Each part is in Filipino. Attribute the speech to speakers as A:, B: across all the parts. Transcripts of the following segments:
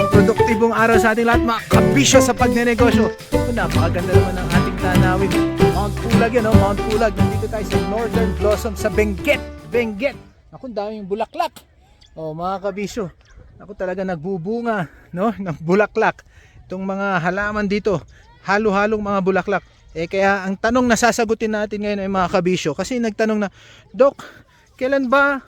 A: produktibong araw sa ating lahat, mga kabisyo sa pagnenegosyo. So, napakaganda naman ng ating tanawin. Mount Pulag yan, oh, Mount Pulag. Nandito tayo sa Northern Blossom sa Benguet. Benguet. Naku, ang daming bulaklak. Oh, mga kabisyo. Ako talaga nagbubunga, no, ng bulaklak. Itong mga halaman dito, halo-halong mga bulaklak. Eh kaya ang tanong na sasagutin natin ngayon ay mga kabisyo kasi nagtanong na, Dok, kailan ba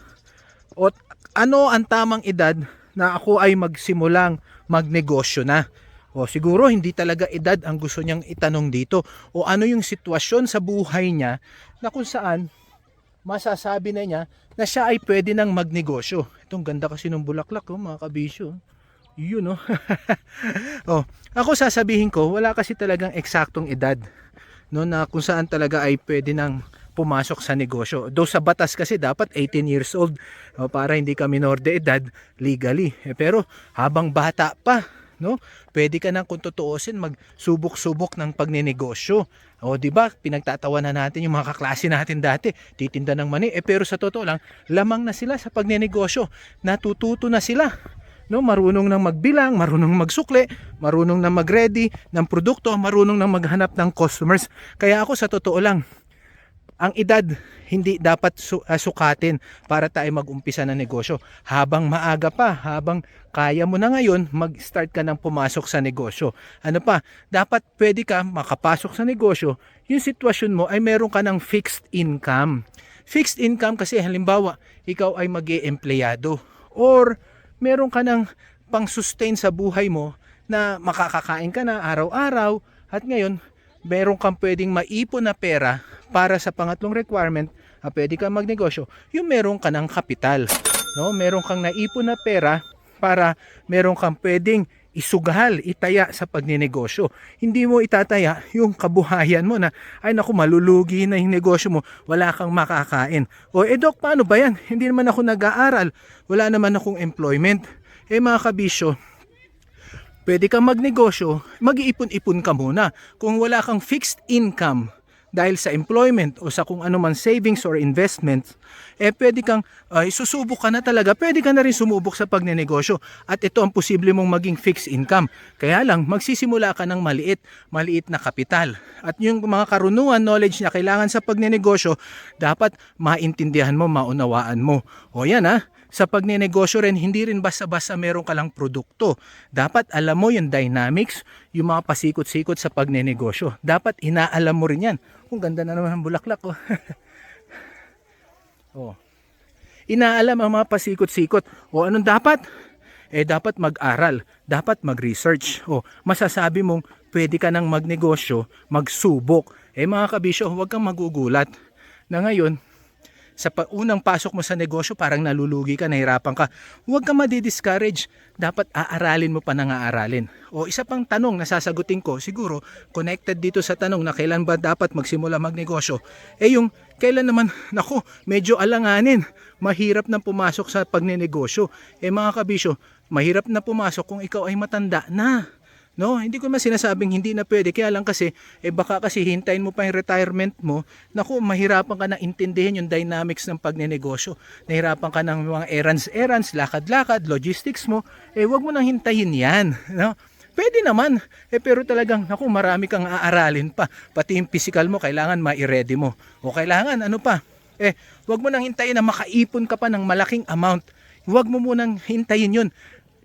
A: o ano ang tamang edad na ako ay magsimulang magnegosyo na? O siguro hindi talaga edad ang gusto niyang itanong dito o ano yung sitwasyon sa buhay niya na kung saan masasabi na niya na siya ay pwede nang magnegosyo. Itong ganda kasi ng bulaklak oh, mga kabisyo. Yun oh. oh, ako sasabihin ko, wala kasi talagang eksaktong edad no na kung saan talaga ay pwede nang pumasok sa negosyo. Though sa batas kasi dapat 18 years old para hindi ka minor de edad legally. Eh, pero habang bata pa, no? Pwede ka nang kung tutuusin magsubok-subok ng pagnenegosyo. O di ba? Pinagtatawanan natin yung mga kaklase natin dati, titinda ng mani. Eh pero sa totoo lang, lamang na sila sa pagnenegosyo. Natututo na sila no marunong nang magbilang, marunong magsukle, marunong na magready ng produkto, marunong nang maghanap ng customers. Kaya ako sa totoo lang, ang edad hindi dapat su- ah, sukatin para tayo mag-umpisa ng negosyo. Habang maaga pa, habang kaya mo na ngayon, mag-start ka ng pumasok sa negosyo. Ano pa, dapat pwede ka makapasok sa negosyo, yung sitwasyon mo ay meron ka ng fixed income. Fixed income kasi halimbawa, ikaw ay mag empleyado or meron ka ng pang-sustain sa buhay mo na makakakain ka na araw-araw at ngayon meron kang pwedeng maipon na pera para sa pangatlong requirement na pwede kang magnegosyo, yung meron ka ng kapital. No? Meron kang naipon na pera para meron kang pwedeng isugal, itaya sa pagninegosyo. Hindi mo itataya yung kabuhayan mo na, ay naku, malulugi na yung negosyo mo, wala kang makakain. O, eh dok, paano ba yan? Hindi naman ako nag-aaral, wala naman akong employment. Eh mga kabisyo, pwede kang magnegosyo, mag-iipon-ipon ka muna. Kung wala kang fixed income dahil sa employment o sa kung ano man savings or investments, eh pwede kang ay susubok ka na talaga. Pwede ka na rin sumubok sa pagnenegosyo at ito ang posible mong maging fixed income. Kaya lang magsisimula ka ng maliit, maliit na kapital. At yung mga karunungan, knowledge na kailangan sa pagnenegosyo, dapat maintindihan mo, maunawaan mo. O yan ha, sa pagnenegosyo rin, hindi rin basta-basta meron ka lang produkto. Dapat alam mo yung dynamics, yung mga pasikot-sikot sa pagnenegosyo. Dapat inaalam mo rin yan. Kung ganda na naman ang bulaklak ko. oh. Inaalam ang mga pasikot-sikot. O anong dapat? Eh dapat mag-aral, dapat mag-research. O masasabi mong pwede ka nang magnegosyo, magsubok. Eh mga kabisyo, huwag kang magugulat na ngayon sa pa- unang pasok mo sa negosyo parang nalulugi ka, nahirapan ka. Huwag ka madi-discourage. Dapat aaralin mo pa nang aaralin. O isa pang tanong na sasagutin ko, siguro connected dito sa tanong na kailan ba dapat magsimula magnegosyo. Eh yung kailan naman, nako, medyo alanganin. Mahirap na pumasok sa pagnenegosyo. Eh mga kabisyo, mahirap na pumasok kung ikaw ay matanda na. No, hindi ko man sinasabing hindi na pwede. Kaya lang kasi, eh baka kasi hintayin mo pa yung retirement mo. Naku, mahirapan ka na intindihin yung dynamics ng pagnenegosyo. Nahirapan ka ng mga errands, errands, lakad-lakad, logistics mo. Eh wag mo nang hintayin yan. No? Pwede naman. Eh pero talagang, naku, marami kang aaralin pa. Pati yung physical mo, kailangan ma-ready mo. O kailangan, ano pa? Eh, wag mo nang hintayin na makaipon ka pa ng malaking amount. Huwag mo munang hintayin yun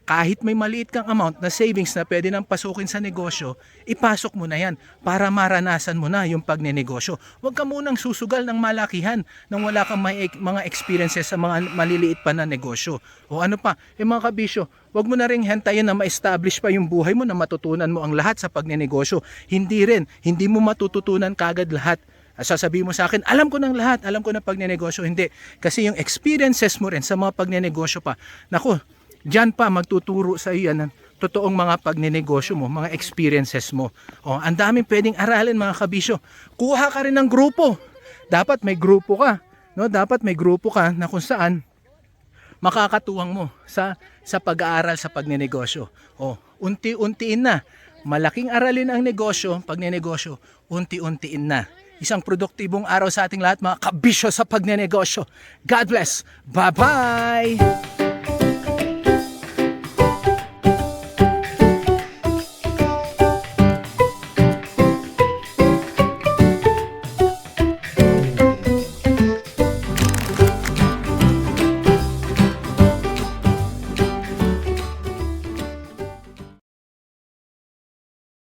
A: kahit may maliit kang amount na savings na pwede nang pasukin sa negosyo, ipasok mo na yan para maranasan mo na yung pagnenegosyo. Huwag ka munang susugal ng malakihan nang wala kang may, mga experiences sa mga maliliit pa na negosyo. O ano pa, yung mga kabisyo, huwag mo na rin hantayin na ma-establish pa yung buhay mo na matutunan mo ang lahat sa pagnenegosyo. Hindi rin, hindi mo matututunan kagad lahat sasabihin mo sa akin, alam ko ng lahat, alam ko ng pagnenegosyo. Hindi. Kasi yung experiences mo rin sa mga pagnenegosyo pa, naku, Diyan pa magtuturo sa iyo ng totoong mga pagnenegosyo mo, mga experiences mo. O, ang daming pwedeng aralin mga kabisyo. Kuha ka rin ng grupo. Dapat may grupo ka. No? Dapat may grupo ka na kung saan makakatuwang mo sa sa pag-aaral sa pagnenegosyo. O, unti-untiin na. Malaking aralin ang negosyo, pagnenegosyo, unti-untiin na. Isang produktibong araw sa ating lahat mga kabisyo sa pagnenegosyo. God bless. Bye-bye!